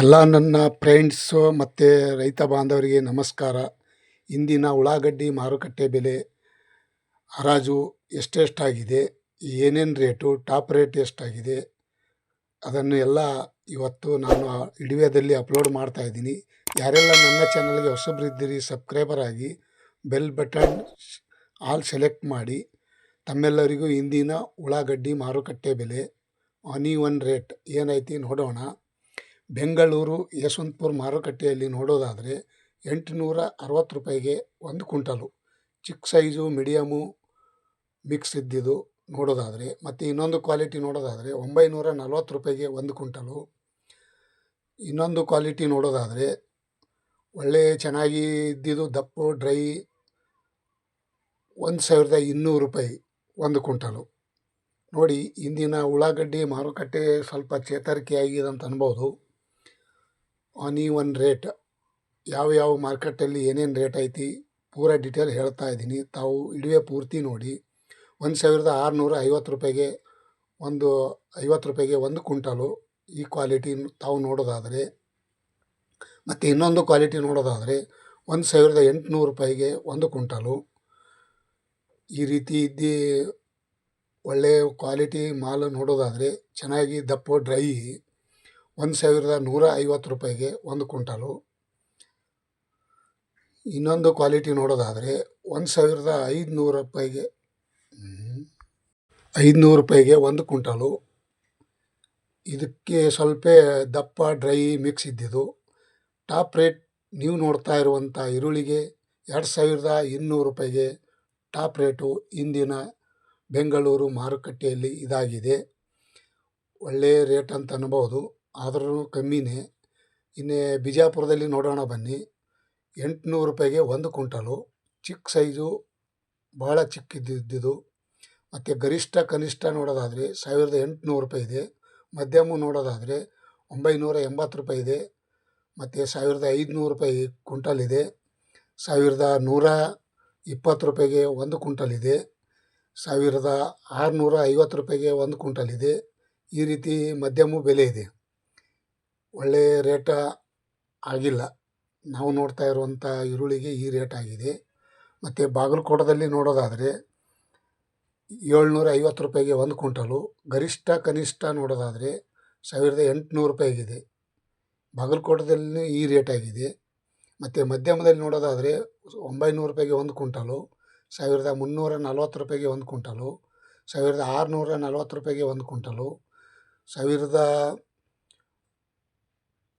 ಎಲ್ಲ ನನ್ನ ಫ್ರೆಂಡ್ಸು ಮತ್ತು ರೈತ ಬಾಂಧವರಿಗೆ ನಮಸ್ಕಾರ. ಇಂದಿನ ಉಳ್ಳಾಗಡ್ಡಿ ಮಾರುಕಟ್ಟೆ ಬೆಲೆ ಹರಾಜು ಎಷ್ಟೆಷ್ಟಾಗಿದೆ? ಏನೇನು ರೇಟು? ಟಾಪ್ ರೇಟ್ ಎಷ್ಟಾಗಿದೆ? ಅದನ್ನು ಎಲ್ಲ ಇವತ್ತು ನಾನು ವಿಡಿಯೋದಲ್ಲಿ ಅಪ್ಲೋಡ್ ಮಾಡ್ತಾ ಇದ್ದೀನಿ. ಯಾರೆಲ್ಲ ನನ್ನ ಚಾನಲ್ಗೆ ಹೊಸಬ್ರಿದ್ದೀರಿ ಸಬ್ಸ್ಕ್ರೈಬರ್ ಆಗಿ ಬೆಲ್ ಬಟನ್ ಆಲ್ ಸೆಲೆಕ್ಟ್ ಮಾಡಿ. ತಮ್ಮೆಲ್ಲರಿಗೂ ಇಂದಿನ ಉಳ್ಳಾಗಡ್ಡಿ ಮಾರುಕಟ್ಟೆ ಬೆಲೆ ಒನ್ ರೇಟ್ ಏನೈತಿ ನೋಡೋಣ. ಬೆಂಗಳೂರು ಯಶವಂತಪುರ ಮಾರುಕಟ್ಟೆಯಲ್ಲಿ ನೋಡೋದಾದರೆ ಎಂಟುನೂರ ಅರವತ್ತು ರೂಪಾಯಿಗೆ ಒಂದು ಕುಂಟಲು ಚಿಕ್ಕ ಸೈಜು, ಮೀಡಿಯಮು ಮಿಕ್ಸ್ ಇದ್ದಿದ್ದು ನೋಡೋದಾದರೆ, ಮತ್ತು ಇನ್ನೊಂದು ಕ್ವಾಲಿಟಿ ನೋಡೋದಾದರೆ ಒಂಬೈನೂರ ನಲ್ವತ್ತು ರೂಪಾಯಿಗೆ ಒಂದು ಕುಂಟಲು ಇನ್ನೊಂದು ಕ್ವಾಲಿಟಿ ನೋಡೋದಾದರೆ ಒಳ್ಳೆಯ ಚೆನ್ನಾಗಿ ಇದ್ದಿದ್ದು ದಪ್ಪು, ಡ್ರೈ ಒಂದು ಸಾವಿರದ ಇನ್ನೂರು ರೂಪಾಯಿ ಒಂದು ಕುಂಟಲು ನೋಡಿ, ಇಂದಿನ ಉಳ್ಳಾಗಡ್ಡಿ ಮಾರುಕಟ್ಟೆ ಸ್ವಲ್ಪ ಚೇತರಿಕೆ ಆಗಿದೆ ಅಂತ ಅನ್ಬೋದು. One rate. ಯಾವ ಯಾವ ಮಾರ್ಕೆಟಲ್ಲಿ ಏನೇನು ರೇಟ್ ಐತಿ ಪೂರ ಡಿಟೇಲ್ ಹೇಳ್ತಾ ಇದ್ದೀನಿ. ತಾವು ಇಡುವೆ ಪೂರ್ತಿ ನೋಡಿ. ಒಂದು ಸಾವಿರದ ಆರುನೂರ ಐವತ್ತು ರೂಪಾಯಿಗೆ ಒಂದು ಐವತ್ತು ರೂಪಾಯಿಗೆ ಒಂದು ಕುಂಟಲು ಈ ಕ್ವಾಲಿಟಿ ತಾವು ನೋಡೋದಾದರೆ, ಮತ್ತು ಇನ್ನೊಂದು ಕ್ವಾಲಿಟಿ ನೋಡೋದಾದರೆ ಒಂದು ಸಾವಿರದ ಎಂಟುನೂರು ರೂಪಾಯಿಗೆ ಒಂದು ಕುಂಟಲು ಈ ರೀತಿ ಇದ್ದು ಒಳ್ಳೆಯ ಕ್ವಾಲಿಟಿ ಮಾಲು ನೋಡೋದಾದರೆ ಚೆನ್ನಾಗಿ ದಪ್ಪ, ಡ್ರೈ ಒಂದು ಸಾವಿರದ ನೂರ ಐವತ್ತು ರೂಪಾಯಿಗೆ ಒಂದು ಕುಂಟಲು ಇನ್ನೊಂದು ಕ್ವಾಲಿಟಿ ನೋಡೋದಾದರೆ ಒಂದು ಸಾವಿರದ ಐದುನೂರು ರೂಪಾಯಿಗೆ ಐದುನೂರು ರೂಪಾಯಿಗೆ ಒಂದು ಕುಂಟಲು ಇದಕ್ಕೆ ಸ್ವಲ್ಪ ದಪ್ಪ, ಡ್ರೈ ಮಿಕ್ಸ್ ಇದ್ದಿದ್ದು. ಟಾಪ್ ರೇಟ್ ನೀವು ನೋಡ್ತಾ ಇರುವಂಥ ಈರುಳ್ಳಿಗೆ ಎರಡು ಸಾವಿರದ ಇನ್ನೂರು ರೂಪಾಯಿಗೆ ಟಾಪ್ ರೇಟು ಇಂದಿನ ಬೆಂಗಳೂರು ಮಾರುಕಟ್ಟೆಯಲ್ಲಿ ಇದಾಗಿದೆ. ಒಳ್ಳೆಯ ರೇಟ್ ಅಂತ ಅನ್ಬೋದು. ಆದ್ರೂ ಕಮ್ಮಿನೇ. ಇನ್ನೇ ಬಿಜಾಪುರದಲ್ಲಿ ನೋಡೋಣ ಬನ್ನಿ. ಎಂಟುನೂರು ರೂಪಾಯಿಗೆ ಒಂದು ಕುಂಟಲು ಚಿಕ್ಕ ಸೈಜು ಭಾಳ ಚಿಕ್ಕದಿದ್ದಿದ್ದು ಮತ್ತು ಗರಿಷ್ಠ, ಕನಿಷ್ಠ ನೋಡೋದಾದರೆ ಸಾವಿರದ ಎಂಟುನೂರು ರೂಪಾಯಿ ಇದೆ. ಮಧ್ಯಮ ನೋಡೋದಾದರೆ ಒಂಬೈನೂರ ಎಂಬತ್ತು ರೂಪಾಯಿ ಇದೆ. ಮತ್ತು ಸಾವಿರದ ಐದುನೂರು ರೂಪಾಯಿ ಕುಂಟಲ್ ಇದೆ. ಸಾವಿರದ ನೂರ ಇಪ್ಪತ್ತು ರೂಪಾಯಿಗೆ ಒಂದು ಕುಂಟಲ್ ಇದೆ. ಸಾವಿರದ ಆರುನೂರ ಐವತ್ತು ರೂಪಾಯಿಗೆ ಒಂದು ಕುಂಟಲ್ ಇದೆ. ಈ ರೀತಿ ಮಧ್ಯಮ ಬೆಲೆ ಇದೆ. ಒಳ್ಳೆಯ ರೇಟ ಆಗಿಲ್ಲ. ನಾವು ನೋಡ್ತಾ ಇರುವಂಥ ಈರುಳ್ಳಿಗೆ ಈ ರೇಟ್ ಆಗಿದೆ. ಮತ್ತು ಬಾಗಲಕೋಟದಲ್ಲಿ ನೋಡೋದಾದರೆ ಏಳ್ನೂರ ಐವತ್ತು ರೂಪಾಯಿಗೆ ಒಂದು ಕುಂಟಲು ಗರಿಷ್ಠ ಕನಿಷ್ಠ ನೋಡೋದಾದರೆ ಸಾವಿರದ ಎಂಟುನೂರು ರೂಪಾಯಿಗಿದೆ ಬಾಗಲಕೋಟದಲ್ಲಿ ಈ ರೇಟ್ ಆಗಿದೆ. ಮತ್ತು ಮಧ್ಯಮದಲ್ಲಿ ನೋಡೋದಾದರೆ ಒಂಬೈನೂರು ರೂಪಾಯಿಗೆ ಒಂದು ಕುಂಟಲು ಸಾವಿರದ ಮುನ್ನೂರ ನಲ್ವತ್ತು ರೂಪಾಯಿಗೆ ಒಂದು ಕುಂಟಲು ಸಾವಿರದ ಆರುನೂರ ನಲ್ವತ್ತು ರೂಪಾಯಿಗೆ ಒಂದು ಕುಂಟಲು ಸಾವಿರದ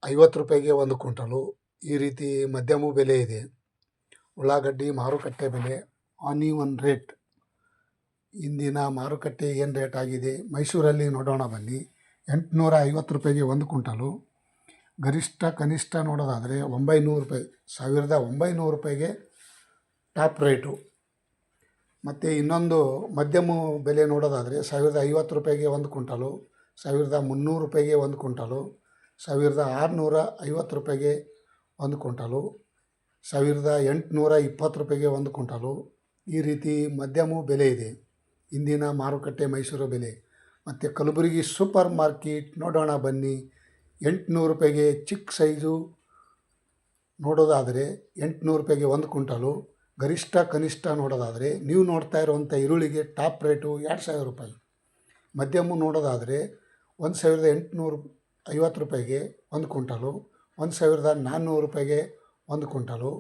ಐವತ್ತು ರೂಪಾಯಿಗೆ ಒಂದು ಕ್ವಿಂಟಲು. ಈ ರೀತಿ ಮಧ್ಯಮ ಬೆಲೆ ಇದೆ. ಉಳ್ಳಾಗಡ್ಡಿ ಮಾರುಕಟ್ಟೆ ಬೆಲೆ ಆನಿ ಒನ್ ರೇಟ್. ಇಂದಿನ ಮಾರುಕಟ್ಟೆ ಏನು ರೇಟ್ ಆಗಿದೆ? ಮೈಸೂರಲ್ಲಿ ನೋಡೋಣ ಬನ್ನಿ. ಎಂಟುನೂರ ಐವತ್ತು ರೂಪಾಯಿಗೆ ಒಂದು ಕ್ವಿಂಟಲು. ಗರಿಷ್ಠ, ಕನಿಷ್ಠ ನೋಡೋದಾದರೆ ಒಂಬೈನೂರು ರೂಪಾಯಿ, ಸಾವಿರದ ಒಂಬೈನೂರು ರೂಪಾಯಿಗೆ ಟಾಪ್ ರೇಟು. ಮತ್ತು ಇನ್ನೊಂದು ಮಧ್ಯಮ ಬೆಲೆ ನೋಡೋದಾದರೆ ಸಾವಿರದ ಐವತ್ತು ರೂಪಾಯಿಗೆ ಒಂದು ಕ್ವಿಂಟಲು, ಸಾವಿರದ ಮುನ್ನೂರು ರೂಪಾಯಿಗೆ ಒಂದು ಕುಂಟಲು ಸಾವಿರದ ಆರುನೂರ ಐವತ್ತು ರೂಪಾಯಿಗೆ ಒಂದು ಕುಂಟಲು ಸಾವಿರದ ಎಂಟುನೂರ ಇಪ್ಪತ್ತು ರೂಪಾಯಿಗೆ ಒಂದು ಕುಂಟಲು ಈ ರೀತಿ ಮಧ್ಯಮ ಬೆಲೆ ಇದೆ. ಇಂದಿನ ಮಾರುಕಟ್ಟೆ ಮೈಸೂರು ಬೆಲೆ. ಮತ್ತು ಕಲಬುರಗಿ ಸೂಪರ್ ಮಾರ್ಕೆಟ್ ನೋಡೋಣ ಬನ್ನಿ. ಎಂಟುನೂರು ರೂಪಾಯಿಗೆ ಚಿಕ್ಕ ಸೈಜು ನೋಡೋದಾದರೆ ಎಂಟುನೂರು ರೂಪಾಯಿಗೆ ಒಂದು ಕುಂಟಲು ಗರಿಷ್ಠ ಕನಿಷ್ಠ ನೋಡೋದಾದರೆ ನೀವು ನೋಡ್ತಾ ಇರುವಂಥ ಈರುಳ್ಳಿಗೆ ಟಾಪ್ ರೇಟು ಎರಡು ಸಾವಿರ ರೂಪಾಯಿ. ಮಧ್ಯಮ ನೋಡೋದಾದರೆ ಒಂದು ಸಾವಿರದ ಎಂಟುನೂರು ಐವತ್ತು ರೂಪಾಯಿಗೆ ಒಂದು ಕುಂಟಲು ಒಂದು ಸಾವಿರದ ನಾನ್ನೂರು ರೂಪಾಯಿಗೆ ಒಂದು ಕುಂಟಲು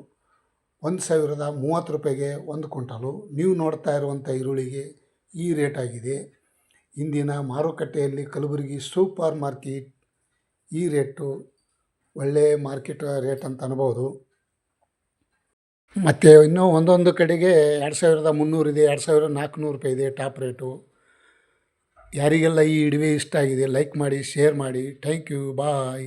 ಒಂದು ಸಾವಿರದ ಮೂವತ್ತು ರೂಪಾಯಿಗೆ ಒಂದು ಕುಂಟಲು ನೀವು ನೋಡ್ತಾ ಇರುವಂಥ ಈರುಳ್ಳಿಗೆ ಈ ರೇಟ್ ಆಗಿದೆ. ಇಂದಿನ ಮಾರುಕಟ್ಟೆಯಲ್ಲಿ ಕಲಬುರಗಿ ಸೂಪರ್ ಮಾರ್ಕೆಟ್ ಈ ರೇಟು ಒಳ್ಳೆಯ ಮಾರ್ಕೆಟ್ ರೇಟ್ ಅಂತ ಅನ್ಬೋದು. ಮತ್ತು ಇನ್ನೂ ಒಂದೊಂದು ಕಡೆಗೆ ಎರಡು ಸಾವಿರದ ಮುನ್ನೂರಿದೆ ಎರಡು ಸಾವಿರದ ನಾಲ್ಕುನೂರು ರೂಪಾಯಿ ಇದೆ ಟಾಪ್ ರೇಟು. ಯಾರಿಗೆಲ್ಲ ಈ ವಿಡಿಯೋ ಇಷ್ಟ ಆಗಿದೆ ಲೈಕ್ ಮಾಡಿ ಶೇರ್ ಮಾಡಿ. Thank you bye